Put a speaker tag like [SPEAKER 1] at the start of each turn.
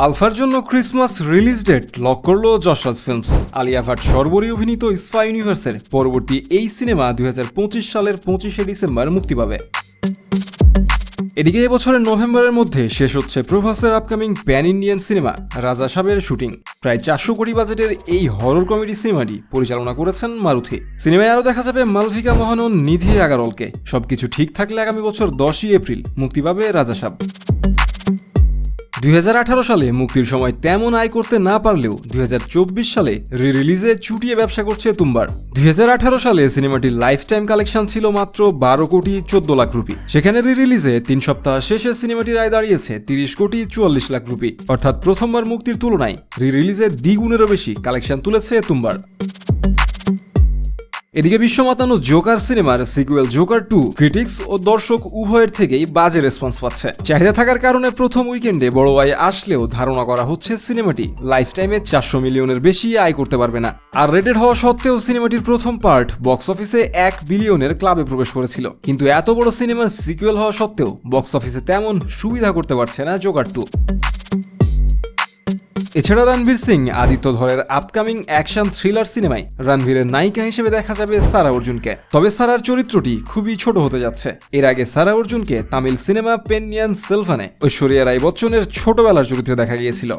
[SPEAKER 1] আলফার জন্য Christmas release date lock করল যশরাজ ফিল্মস আলিয়া ভাট সর্বরী অভিনীত স্পা ইউনিভার্সের পরবর্তী এই সিনেমা দুই হাজার পঁচিশ সালের পঁচিশে ডিসেম্বর মুক্তি পাবে। এদিকে এবছরের নভেম্বরের মধ্যে শেষ হচ্ছে প্রভাসের upcoming pan Indian cinema Raja সাহেবের শুটিং প্রায় চারশো কোটি বাজেটের এই হরর কমেডি সিনেমাটি পরিচালনা করেছেন মারুথি। সিনেমায় আরও দেখা যাবে মালভিকা মোহন ও নিধি আগারলকে সবকিছু ঠিক থাকলে আগামী বছর দশই এপ্রিল মুক্তি পাবে রাজা সাহেব দুই হাজার আঠারো সালে মুক্তির সময় তেমন আয় করতে না পারলেও দুই হাজার চব্বিশ সালে রি রিলিজে চুটিয়ে ব্যবসা করছে তুম্বার। দুই হাজার আঠারো সালে সিনেমাটির লাইফ টাইম কালেকশন ছিল মাত্র বারো কোটি চোদ্দ লাখ রুপি। সেখানে রি রিলিজে তিন সপ্তাহ শেষে সিনেমাটির আয় দাঁড়িয়েছে তিরিশ কোটি চুয়াল্লিশ লাখ রুপি। অর্থাৎ প্রথমবার মুক্তির তুলনায় রি রিলিজে দ্বিগুণেরও বেশি কালেকশন তুলেছে তুম্বার। এদিকে বিশ্ব মাতানো জোকার সিনেমার সিকুয়েল জোকার টু ক্রিটিক্স ও দর্শক উভয়ের থেকেই বাজে রেসপন্স পাচ্ছে। চাহিদা থাকার কারণে প্রথম উইকেন্ডে বড় আয় আসলেও ধারণা করা হচ্ছে সিনেমাটি লাইফ টাইমে চারশো মিলিয়নের বেশি আয় করতে পারবে না। আর রেটেড হওয়া সত্ত্বেও সিনেমাটির প্রথম পার্ট বক্স অফিসে এক বিলিয়নের ক্লাবে প্রবেশ করেছিল। কিন্তু এত বড় সিনেমার সিকুয়েল হওয়া সত্ত্বেও বক্স অফিসে তেমন সুবিধা করতে পারছে না জোকার টু। এছাড়া রণবীর সিং, আদিত্য ধরের আপকামিং অ্যাকশন থ্রিলার সিনেমায় রণবীরের নায়িকা হিসেবে দেখা যাবে সারা অর্জুনকে। তবে সারার চরিত্রটি খুবই ছোট হতে যাচ্ছে। এর আগে সারা অর্জুনকে তামিল সিনেমা পেনিয়ান সেলভানে ঐশ্বরিয়া রায় বচ্চনের ছোটবেলার চরিত্রে দেখা গিয়েছিল।